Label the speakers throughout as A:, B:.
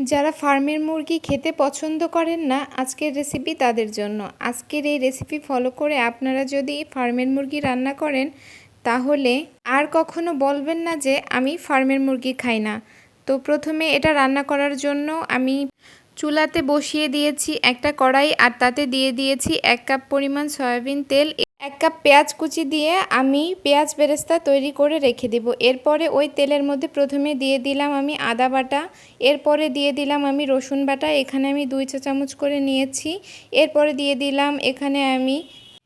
A: যারা ফার্মের মুরগি খেতে পছন্দ করেন না, আজকের রেসিপি তাদের জন্য। আজকের এই রেসিপি ফলো করে আপনারা যদি ফার্মের মুরগি রান্না করেন, তাহলে আর কখনো বলবেন না যে, আমি ফার্মের মুরগি খাই না। তো প্রথমে এটা রান্না করার জন্য আমি চুলাতে বসিয়ে দিয়েছি একটা কড়াই, আর তাতে দিয়ে দিয়েছি এক কাপ পরিমাণ সয়াবিন তেল। এক কাপ পেঁয়াজ কুচি দিয়ে আমি পেঁয়াজ বেরেস্তা তৈরি করে রেখে দেব। এরপরে ওই তেলের মধ্যে প্রথমে দিয়ে দিলাম আমি আদা বাটা। এরপরে দিয়ে দিলাম আমি রসুন বাটা। এখানে আমি দুই চা চামচ করে নিয়েছি। এরপরে দিয়ে দিলাম এখানে আমি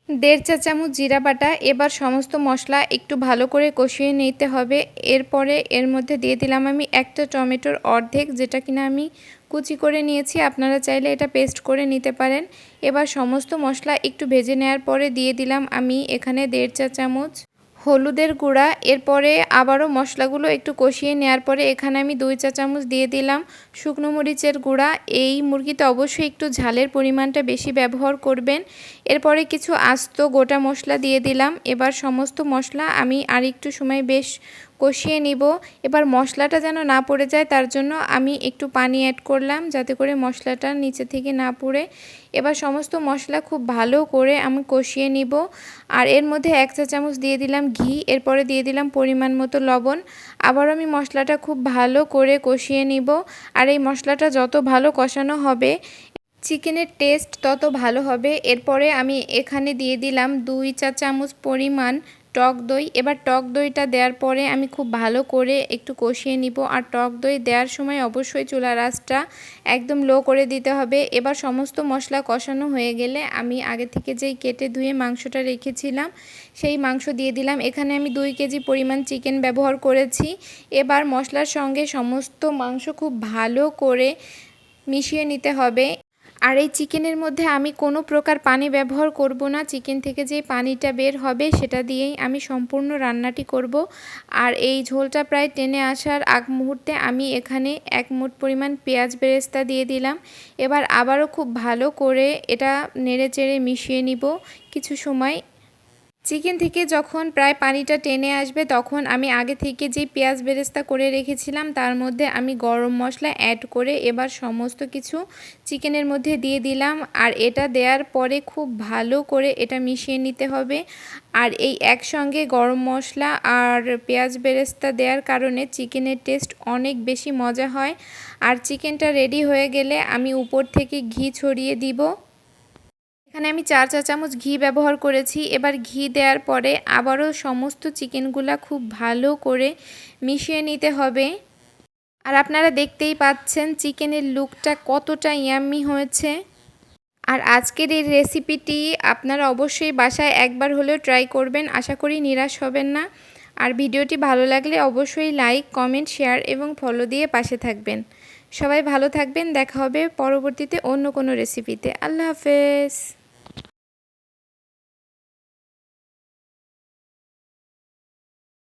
A: দেড় চা চামচ জিরা বাটা, এবার সমস্ত মশলা একটু ভালো করে কষিয়ে নিতে হবে। এরপরে এর মধ্যে দিয়ে দিলাম আমি একটা টমেটোর অর্ধেক, যেটা কিনা আমি কুচি করে নিয়েছি। আপনারা চাইলে এটা পেস্ট করে নিতে পারেন। এবার সমস্ত মশলা একটু ভেজে নেওয়ার পরে দিয়ে দিলাম আমি এখানে দেড় চা চামচ হলুদের গুঁড়া, এরপরে আবারও মশলাগুলো একটু কষিয়ে নেওয়ার পরে এখানে আমি দুই চা চামচ দিয়ে দিলাম শুকনো মরিচের গুঁড়া। এই মুরগিতে অবশ্যই একটু ঝালের পরিমাণটা বেশি ব্যবহার করবেন। এরপরে কিছু আস্ত গোটা মশলা দিয়ে দিলাম। এবার সমস্ত মশলা আমি আর একটু সময় বেশ কষিয়ে নিব। এবার মশলাটা যেন না পড়ে যায়, তার জন্য আমি একটু পানি অ্যাড করলাম যাতে করে মশলাটা নিচে থেকে না পড়ে। এবার সমস্ত মশলা খুব ভালো করে আমি কষিয়ে নিব। আর এর মধ্যে এক চা চামচ দিয়ে দিলাম ঘি, এরপরে দিয়ে দিলাম পরিমাণ মতো লবণ। আবার আমি মশলাটা খুব ভালো করে কষিয়ে নিব। আর এই মশলাটা যত ভালো কষানো হবে, চিকেনের টেস্ট তত ভালো হবে। এরপরে আমি এখানে দিয়ে দিলাম দুই চা চামচ পরিমাণ টক দই। এবার টক দইটা দেওয়ার পরে আমি খুব ভালো করে একটু কষিয়ে নিব। আর টক দই দেওয়ার সময় অবশ্যই চুলা রাসটা একদম লো করে দিতে হবে। এবার সমস্ত মশলা কষানো হয়ে গেলে আমি আগে থেকে যেই কেটে ধুয়ে মাংসটা রেখেছিলাম, সেই মাংস দিয়ে দিলাম। এখানে আমি দুই কেজি পরিমাণ চিকেন ব্যবহার করেছি। এবার মশলার সঙ্গে সমস্ত মাংস খুব ভালো করে মিশিয়ে নিতে হবে। আর এই চিকেনের মধ্যে আমি কোনো প্রকার পানি ব্যবহার করব না। চিকেন থেকে যে পানিটা বের হবে সেটা দিয়েই আমি সম্পূর্ণ রান্নাটি করব। আর এই ঝোলটা প্রায় টেনে আসার আগ মুহূর্তে আমি এখানে এক মুঠ পরিমাণ পেঁয়াজ বেরেস্তা দিয়ে দিলাম। এবার আবারও খুব ভালো করে এটা নেড়ে চেড়ে মিশিয়ে নিব। কিছু সময় চিকেন থেকে যখন প্রায় পানিটা টেনে আসবে, তখন আমি আগে থেকে যে পেঁয়াজ বেরেস্তা করে রেখেছিলাম, তার মধ্যে আমি গরম মশলা অ্যাড করে এবার সমস্ত কিছু চিকেনের মধ্যে দিয়ে দিলাম। আর এটা দেওয়ার পরে খুব ভালো করে এটা মিশিয়ে নিতে হবে। আর এই একসঙ্গে গরম মশলা আর পেঁয়াজ বেরেস্তা দেওয়ার কারণে চিকেনের টেস্ট অনেক বেশি মজা হয়। আর চিকেনটা রেডি হয়ে গেলে আমি উপর থেকে ঘি ছড়িয়ে দিব। এখানে আমি চার চা চামচ ঘি ব্যবহার করেছি। এবার ঘি দেওয়ার পরে আবারও সমস্ত চিকেনগুলা খুব ভালো করে মিশিয়ে নিতে হবে। আর আপনারা দেখতেই পাচ্ছেন চিকেনের লুকটা কতটা ইয়াম্মি হয়েছে। আর আজকের এই রেসিপিটি আপনারা অবশ্যই বাসায় একবার হলেও ট্রাই করবেন। আশা করি নিরাশ হবেন না। আর ভিডিওটি ভালো লাগলে অবশ্যই লাইক, কমেন্ট, শেয়ার এবং ফলো দিয়ে পাশে থাকবেন। সবাই ভালো থাকবেন। দেখা হবে পরবর্তীতে অন্য কোনো রেসিপিতে। আল্লাহ হাফেজ।